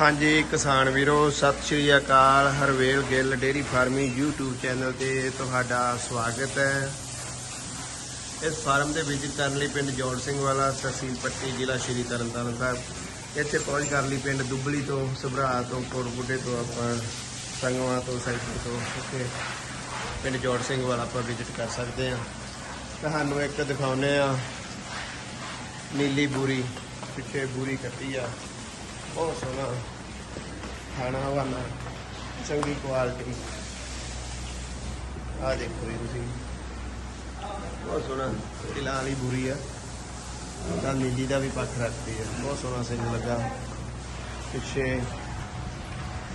ਹਾਂਜੀ, ਕਿਸਾਨ ਵੀਰੋ, ਸਤਿ ਸ਼੍ਰੀ ਅਕਾਲ। Harvel Gill dairy farming YouTube channel ਤੇ ਤੁਹਾਡਾ ਸਵਾਗਤ ਹੈ। ਇਸ ਫਾਰਮ ਦੇ ਵਿਜ਼ਿਟ ਕਰਨ ਲਈ ਪਿੰਡ ਜੋੜ ਸਿੰਘ ਵਾਲਾ, ਤਹਿਸੀਲ ਪੱਟੀ, ਜ਼ਿਲ੍ਹਾ ਸ਼੍ਰੀ ਤਰਨਤਾਰਨ ਸਾਹਿਬ। ਇੱਥੇ ਪਹੁੰਚ ਕਰ ਲਈ ਪਿੰਡ ਦੁੱਬਲੀ ਤੋਂ, ਸਭਰਾ ਤੋਂ ਕੋਟਬੁੱਢੇ ਤੋਂ ਆਪਾਂ, ਸੰਗਵਾ ਤੋਂ ਸੈਕਟਰ ਤੋਂ। ਉੱਥੇ ਪਿੰਡ ਜੋੜ ਸਿੰਘ ਵਾਲਾ ਆਪਾਂ ਵਿਜ਼ਿਟ ਕਰ ਸਕਦੇ ਹਾਂ। ਤੁਹਾਨੂੰ ਇੱਕ ਦਿਖਾਉਨੇ ਆ ਨੀਲੀ ਬੂਰੀ, ਪਿੱਛੇ ਬੂਰੀ ਕੱਟੀ ਆ। ਬਹੁਤ ਸੋਹਣਾ ਖਾਣਾ ਵਾਲਾ ਚੰਗੀ ਕੁਆਲਿਟੀ ਆ ਦੇਖੋ ਜੀ ਤੁਸੀਂ। ਬਹੁਤ ਸੋਹਣਾ ਕਿਲਾ ਵਾਲੀ ਬੁਰੀ ਆ। ਤਾਂ ਨੀਲੀ ਦਾ ਵੀ ਪੱਖ ਰੱਖਦੀ ਆ। ਬਹੁਤ ਸੋਹਣਾ ਸਿੰਗ ਲੱਗਾ। ਪਿੱਛੇ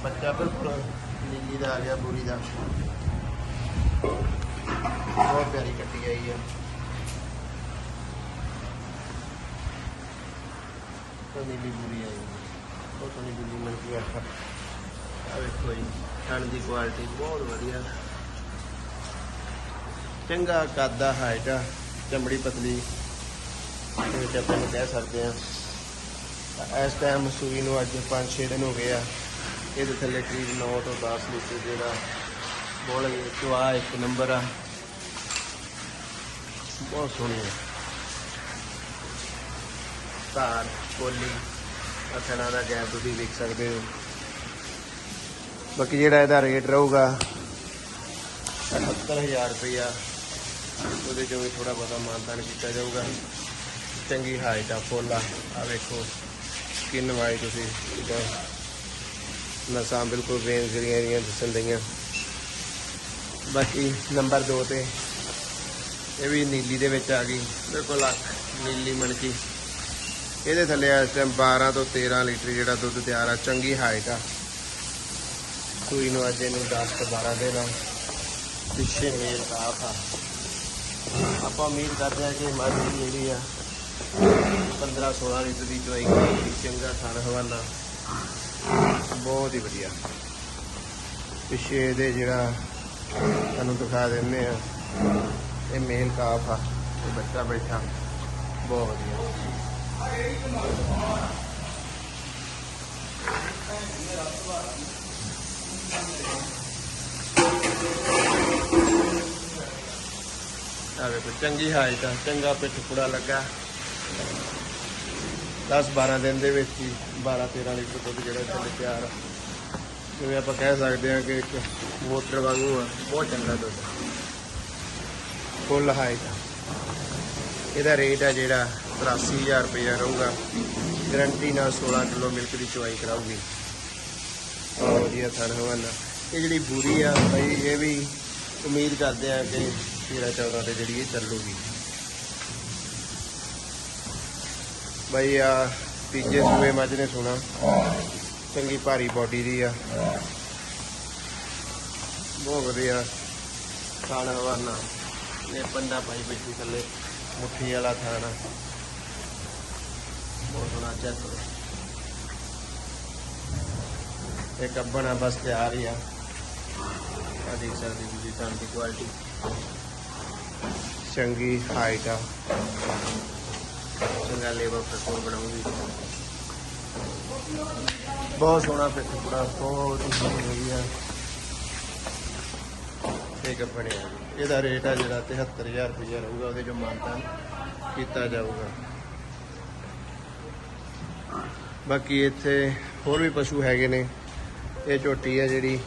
ਬੱਚਾ ਬਿਲਕੁਲ ਨੀਲੀ ਦਾ ਆ ਗਿਆ ਬੂਰੀ ਦਾ। ਬਹੁਤ ਪਿਆਰੀ ਕੱਟੀ ਆਈ ਆ। ਤਾਂ ਨੀਲੀ ਬੂਰੀ ਆਈ ਬਹੁਤ ਸੋਹਣੀ ਬਿੱਲੀ ਮਿਲਦੀ ਗਈ ਆਪਾਂ ਆ ਵੇਖੋ ਜੀ ਥਣ ਦੀ ਕੁਆਲਿਟੀ ਬਹੁਤ ਵਧੀਆ। ਚੰਗਾ ਕੱਦ ਦਾ ਹਾਈਟ ਆ, ਚਮੜੀ ਪਤਲੀ। ਤੇ ਆਪਾਂ ਨੂੰ ਕਹਿ ਸਕਦੇ ਆ। ਇਸ ਟਾਈਮ ਸੂਈ ਨੂੰ ਅੱਜ 5-6 ਦਿਨ ਹੋ ਗਏ ਆ। ਇਹਦੇ ਥੱਲੇ ਕਰੀਬ 9 ਤੋਂ 10 ਲੀਟਰ ਜਿਹੜਾ ਬੋਲ ਚਵਾ ਇੱਕ ਨੰਬਰ ਆ। ਬਹੁਤ ਸੋਹਣੀ ਹੈ ਤਾਰ, ਕੋਲੀ। ਅਥਣਾ ਦਾ ਗੈਪ ਤੁਸੀਂ ਵੇਖ ਸਕਦੇ ਹੋ। ਬਾਕੀ ਜਿਹੜਾ ਇਹਦਾ ਰੇਟ ਰਹੂਗਾ 77000 ਰੁਪਇਆ, ਉਹਦੇ ਚੋਂ ਵੀ ਥੋੜਾ ਬਹੁਤਾ ਮਾਨਤਾਨ ਕੀਤਾ ਜਾਊਗਾ। ਚੰਗੀ ਹਾਈਟ ਆ, ਫੁੱਲ ਆ। ਆ ਵੇਖੋ ਸਕਿਨ ਵਾਈ ਤੁਸੀਂ ਇਹਦਾ ਨਸਾਂ ਬਿਲਕੁਲ ਵੇਨ ਜਿਹੜੀਆਂ ਇਹਦੀਆਂ ਦਿਸਣ ਦਈਆਂ ਬਾਕੀ ਨੰਬਰ 2 ਤੇ, ਇਹ ਵੀ ਨੀਲੀ ਦੇ ਵਿੱਚ ਆ ਗਈ। ਬਿਲਕੁਲ ਅੱਖ ਨੀਲੀ ਮਣਕੀ। ਇਹਦੇ ਥੱਲੇ ਇਸ ਟਾਈਮ 12 ਤੋਂ 13 ਲੀਟਰ ਜਿਹੜਾ ਦੁੱਧ ਤਿਆਰ ਆ, ਚੰਗੀ ਹਾਈਟ ਆ। ਸੂਈ ਨੂੰ ਅੱਜ ਇਹਨੂੰ 10 ਤੋਂ 12 ਦੇਣਾ। ਪਿੱਛੇ ਮੇਲ ਸਾਫ਼ ਆ। ਆਪਾਂ ਉਮੀਦ ਕਰਦੇ ਹਾਂ ਕਿ ਮੱਝ ਜਿਹੜੀ ਆ 15 16 ਲੀਟਰ ਦੀ ਚਵਾਈ ਕਰੇਗੀ ਚੰਗਾ ਥਣ ਹਵਾਨਾ ਬਹੁਤ ਹੀ ਵਧੀਆ। ਪਿੱਛੇ ਇਹਦੇ ਜਿਹੜਾ ਤੁਹਾਨੂੰ ਦਿਖਾ ਦਿੰਦੇ ਆ ਇਹ ਮੇਲ ਕਾਫ ਆ। ਤੇ ਬੱਚਾ ਬੈਠਾ। ਬਹੁਤ ਵਧੀਆ। ਆ ਵੇਖੋ, ਚੰਗੀ ਹਾਈਟ ਆ ਚੰਗਾ ਪਿੱਠ ਪੂੜਾ ਲੱਗਾ। 10 12 ਦਿਨ ਦੇ ਵਿੱਚ ਹੀ 12 13 ਲੀਟਰ ਦੁੱਧ ਜਿਹੜਾ ਥੱਲੇ ਤਿਆਰ ਆ ਜਿਵੇਂ ਆਪਾਂ ਕਹਿ ਸਕਦੇ ਹਾਂ ਕਿ ਇੱਕ ਮੋਟਰ ਵਾਂਗੂ ਆ, ਬਹੁਤ ਚੰਗਾ ਦੁੱਧ। ਫੁੱਲ ਹਾਈਟ ਆ ਇਹਦਾ ਰੇਟ ਆ ਜਿਹੜਾ 83000 ਰੁਪਇਆ ਰਹੂਗਾ। ਗਰੰਟੀ ਨਾਲ 16 ਕਿਲੋ ਮਿਲਕ ਦੀ ਚਵਾਈ ਕਰਾਊਗੀ। ਬਹੁਤ ਵਧੀਆ ਥਣ ਹਵਾਨਾ ਇਹ ਜਿਹੜੀ ਬੂਰੀ ਆ ਭਾਈ ਇਹ ਵੀ ਉਮੀਦ ਕਰਦੇ ਆ ਕਿ 13 14 ਤੇ ਜਿਹੜੀ ਇਹ ਚੱਲੂਗੀ। ਬਈ ਆ ਤੀਜੇ ਸੂਏ ਮੱਝ ਨੇ ਸੁਣਾ। ਚੰਗੀ ਭਾਰੀ ਬਾਡੀ ਦੀ ਆ। ਬਹੁਤ ਵਧੀਆ। ਖਾਣਾ ਹਵਾਨਾ ਇਹ ਪੰਡਾ ਪਾਈ ਬੈਠੀ ਥੱਲੇ। ਮੁੱਠੀ ਵਾਲਾ ਥਾਣਾ। ਬਹੁਤ ਸੋਹਣਾ ਚੈੱਕ। ਇਹ ਕੱਬਣਾ ਬਸ ਤਿਆਰ ਹੀ ਆ। ਆ ਦੇਖ ਸਕਦੇ ਤੁਸੀਂ ਤਾਂ ਦੀ ਕੁਆਲਿਟੀ ਚੰਗੀ ਹਾਈਟ ਆ। ਚੰਗਾ ਲੇਵਲ ਪ੍ਰਕੋਰ ਬਣਾਉਂਗੀ ਬਹੁਤ ਸੋਹਣਾ ਪਿੱਠ ਪੂਰਾ ਬਹੁਤ ਹੀ ਸੋਹਣੀ ਠੀਕ ਬਣਿਆ। ਇਹਦਾ ਰੇਟ ਆ ਜਿਹੜਾ 73000 ਰੁਪਏ ਰਹੂਗਾ, ਉਹਦੇ ਜੋ ਮਾਨਤਾ ਕੀਤਾ ਜਾਊਗਾ। ਬਾਕੀ ਇੱਥੇ ਹੋਰ ਵੀ ਪਸ਼ੂ ਹੈਗੇ ਨੇ। ਇਹ ਝੋਟੀ ਆ ਜਿਹੜੀ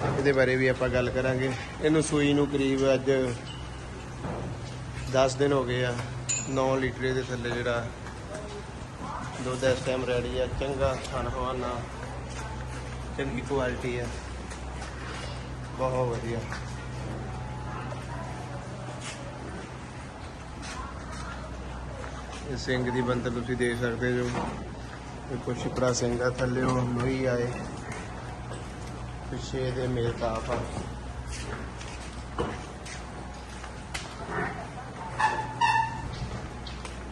ਇਹਦੇ ਬਾਰੇ ਵੀ ਆਪਾਂ ਗੱਲ ਕਰਾਂਗੇ। ਇਹਨੂੰ ਸੂਈ ਨੂੰ ਕਰੀਬ ਅੱਜ 10 ਦਿਨ ਹੋ ਗਏ ਆ। 9 ਲੀਟਰ ਦੇ ਥੱਲੇ ਜਿਹੜਾ ਦੁੱਧ ਇਸ ਟਾਈਮ ਰੈਡੀ ਆ। ਚੰਗਾ ਥਣ ਹਵਾਨਾ ਚੰਗੀ ਕੁਆਲਿਟੀ ਆ। ਬਹੁਤ ਵਧੀਆ। ਇਹ ਸਿੰਘ ਦੀ ਬੰਤਰ ਤੁਸੀਂ ਦੇਖ ਸਕਦੇ ਜੋ ਇਹ ਕੁਛ ਛਿਪਰਾ ਸਿੰਘ ਆ, ਥੱਲੇ ਉਹ ਲੋਈ ਆਏ। ਪਿੱਛੇ ਦੇ ਮੇਲ ਕਾਫ ਆ।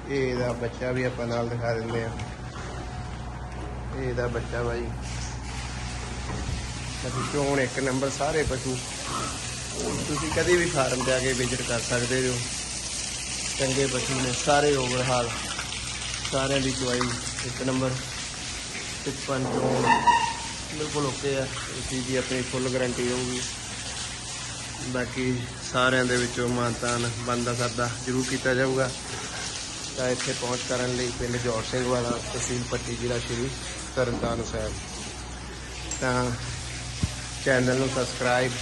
ਇਹ ਇਹਦਾ ਬੱਚਾ ਵੀ ਆਪਾਂ ਨਾਲ ਦਿਖਾ ਦਿੰਦੇ ਆ ਇਹ ਇਹਦਾ ਬੱਚਾ ਬਾਈ। ਅਸੀਂ ਚੋਣ ਇੱਕ ਨੰਬਰ ਸਾਰੇ ਪਸ਼ੂ। ਤੁਸੀਂ ਕਦੇ ਵੀ ਫਾਰਮ ਤੇ ਆ ਕੇ ਵਿਜ਼ਿਟ ਕਰ ਸਕਦੇ ਹੋ। ਚੰਗੇ ਪਸ਼ੂ ਨੇ ਸਾਰੇ ਓਵਰਹਾਲ ਸਾਰਿਆਂ ਦੀ ਚੁਆਈ ਇੱਕ ਨੰਬਰ। ਟਿੱਪਣ ਚੋਣ। ਬਿਲਕੁਲ ਓਕੇ ਆ। ਇਸ ਚੀਜ਼ ਦੀ ਆਪਣੀ ਫੁੱਲ ਗਾਰੰਟੀ ਹੋਊਗੀ। ਬਾਕੀ ਸਾਰਿਆਂ ਦੇ ਵਿੱਚੋਂ ਮਾਨਤਾਨ ਬੰਦਾ ਸਰਦਾ ਜ਼ਰੂਰ ਕੀਤਾ ਜਾਊਗਾ। ਤਾਂ ਇੱਥੇ ਪਹੁੰਚ ਕਰਨ ਲਈ ਪਿੰਡ ਜੋੜ ਸਿੰਘ ਵਾਲਾ, ਤਹਿਸੀਲ ਪੱਟੀ ਜ਼ਿਲ੍ਹਾ ਸ਼੍ਰੀ ਤਰਨਤਾਰਨ ਸਾਹਿਬ। ਤਾਂ ਚੈਨਲ ਨੂੰ ਸਬਸਕ੍ਰਾਈਬ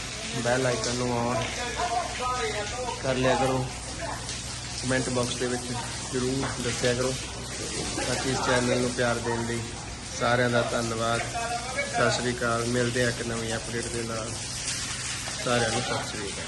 ਬੈਲ ਆਈਕਨ ਨੂੰ ਔਨ ਕਰ ਲਿਆ ਕਰੋ। ਕਮੈਂਟ ਬਾਕਸ ਦੇ ਵਿੱਚ ਜ਼ਰੂਰ ਦੱਸਿਆ ਕਰੋ। ਬਾਕੀ ਇਸ ਚੈਨਲ ਨੂੰ ਪਿਆਰ ਦੇਣ ਲਈ ਸਾਰਿਆਂ ਦਾ ਧੰਨਵਾਦ। ਸਤਿ ਸ੍ਰੀ ਅਕਾਲ। ਮਿਲਦੇ ਆ ਇੱਕ ਨਵੀਂ ਅਪਡੇਟ ਦੇ ਨਾਲ। ਸਾਰਿਆਂ ਨੂੰ ਸਤਿ ਸ੍ਰੀ ਅਕਾਲ।